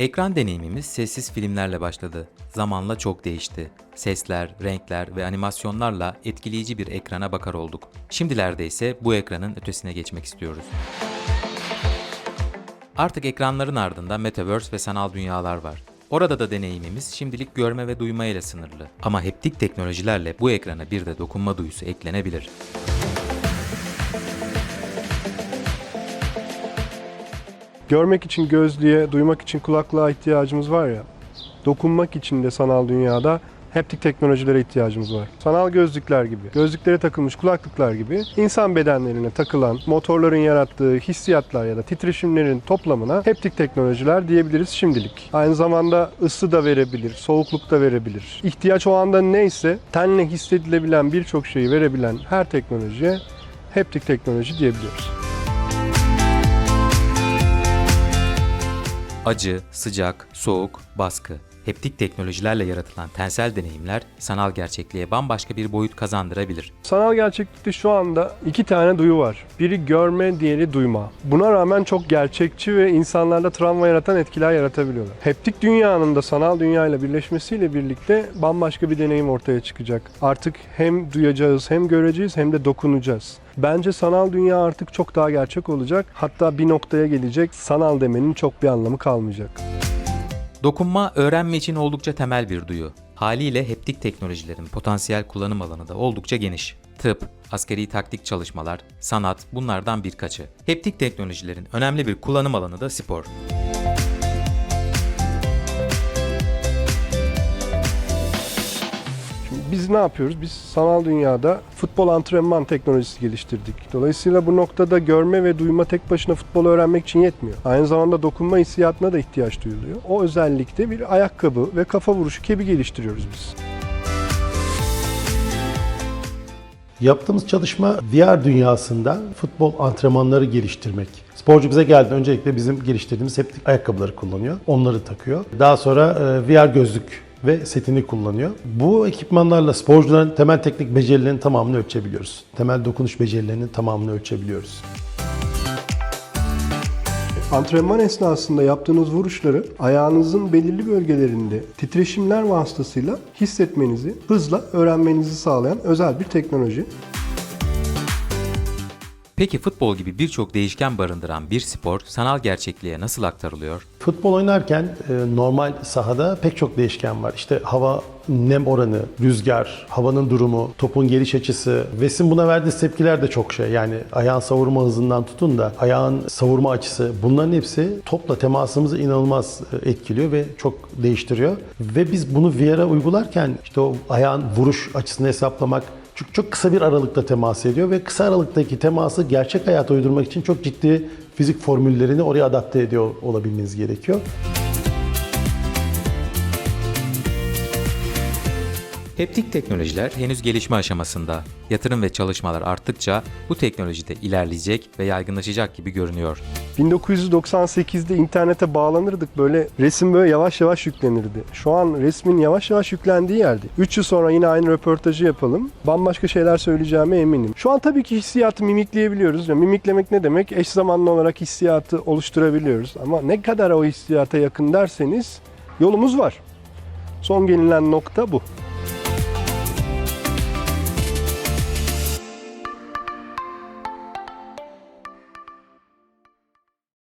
Ekran deneyimimiz sessiz filmlerle başladı. Zamanla çok değişti. Sesler, renkler ve animasyonlarla etkileyici bir ekrana bakar olduk. Şimdilerde ise bu ekranın ötesine geçmek istiyoruz. Artık ekranların ardında metaverse ve sanal dünyalar var. Orada da deneyimimiz şimdilik görme ve duyma ile sınırlı. Ama heptik teknolojilerle bu ekrana bir de dokunma duyusu eklenebilir. Görmek için gözlüğe, duymak için kulaklığa ihtiyacımız var ya. Dokunmak için de sanal dünyada haptik teknolojilere ihtiyacımız var. Sanal gözlükler gibi, gözlüklere takılmış kulaklıklar gibi insan bedenlerine takılan motorların yarattığı hissiyatlar ya da titreşimlerin toplamına haptik teknolojiler diyebiliriz şimdilik. Aynı zamanda ısı da verebilir, soğukluk da verebilir. İhtiyaç o anda neyse tenle hissedilebilen birçok şeyi verebilen her teknolojiye haptik teknoloji diyebiliyoruz. Acı, sıcak, soğuk, baskı. Heptik teknolojilerle yaratılan tensel deneyimler sanal gerçekliğe bambaşka bir boyut kazandırabilir. Sanal gerçeklikte şu anda iki tane duyu var. Biri görme, diğeri duyma. Buna rağmen çok gerçekçi ve insanlarda travma yaratan etkiler yaratabiliyorlar. Heptik dünyanın da sanal dünyayla birleşmesiyle birlikte bambaşka bir deneyim ortaya çıkacak. Artık hem duyacağız, hem göreceğiz, hem de dokunacağız. Bence sanal dünya artık çok daha gerçek olacak. Hatta bir noktaya gelecek. Sanal demenin çok bir anlamı kalmayacak. Dokunma öğrenme için oldukça temel bir duyu. Haliyle heptik teknolojilerin potansiyel kullanım alanı da oldukça geniş. Tıp, askeri taktik çalışmalar, sanat bunlardan birkaçı. Heptik teknolojilerin önemli bir kullanım alanı da spor. Biz ne yapıyoruz? Biz sanal dünyada futbol antrenman teknolojisi geliştirdik. Dolayısıyla bu noktada görme ve duyma tek başına futbol öğrenmek için yetmiyor. Aynı zamanda dokunma hissiyatına da ihtiyaç duyuluyor. O özellikle bir ayakkabı ve kafa vuruşu kebi geliştiriyoruz biz. Yaptığımız çalışma VR dünyasında futbol antrenmanları geliştirmek. Sporcu bize geldi. Öncelikle bizim geliştirdiğimiz heptik ayakkabıları kullanıyor. Onları takıyor. Daha sonra e, VR gözlük ve setini kullanıyor. Bu ekipmanlarla sporcuların temel teknik becerilerinin tamamını ölçebiliyoruz. Temel dokunuş becerilerinin tamamını ölçebiliyoruz. Antrenman esnasında yaptığınız vuruşları ayağınızın belirli bölgelerinde titreşimler vasıtasıyla hissetmenizi, hızla öğrenmenizi sağlayan özel bir teknoloji. Peki futbol gibi birçok değişken barındıran bir spor sanal gerçekliğe nasıl aktarılıyor? Futbol oynarken e, normal sahada pek çok değişken var. İşte hava, nem oranı, rüzgar, havanın durumu, topun geliş açısı ve sizin buna verdiğiniz tepkiler de çok şey. Yani ayağın savurma hızından tutun da ayağın savurma açısı bunların hepsi topla temasımızı inanılmaz e, etkiliyor ve çok değiştiriyor. Ve biz bunu VR'a uygularken işte o ayağın vuruş açısını hesaplamak, çok, çok kısa bir aralıkta temas ediyor ve kısa aralıktaki teması gerçek hayata uydurmak için çok ciddi fizik formüllerini oraya adapte ediyor olabilmeniz gerekiyor. Heptik teknolojiler henüz gelişme aşamasında. Yatırım ve çalışmalar arttıkça bu teknoloji de ilerleyecek ve yaygınlaşacak gibi görünüyor. 1998'de internete bağlanırdık böyle resim böyle yavaş yavaş yüklenirdi. Şu an resmin yavaş yavaş yüklendiği yerde. 3 yıl sonra yine aynı röportajı yapalım. Bambaşka şeyler söyleyeceğime eminim. Şu an tabii ki hissiyatı mimikleyebiliyoruz. Ya, mimiklemek ne demek? Eş zamanlı olarak hissiyatı oluşturabiliyoruz. Ama ne kadar o hissiyata yakın derseniz yolumuz var. Son gelinen nokta bu.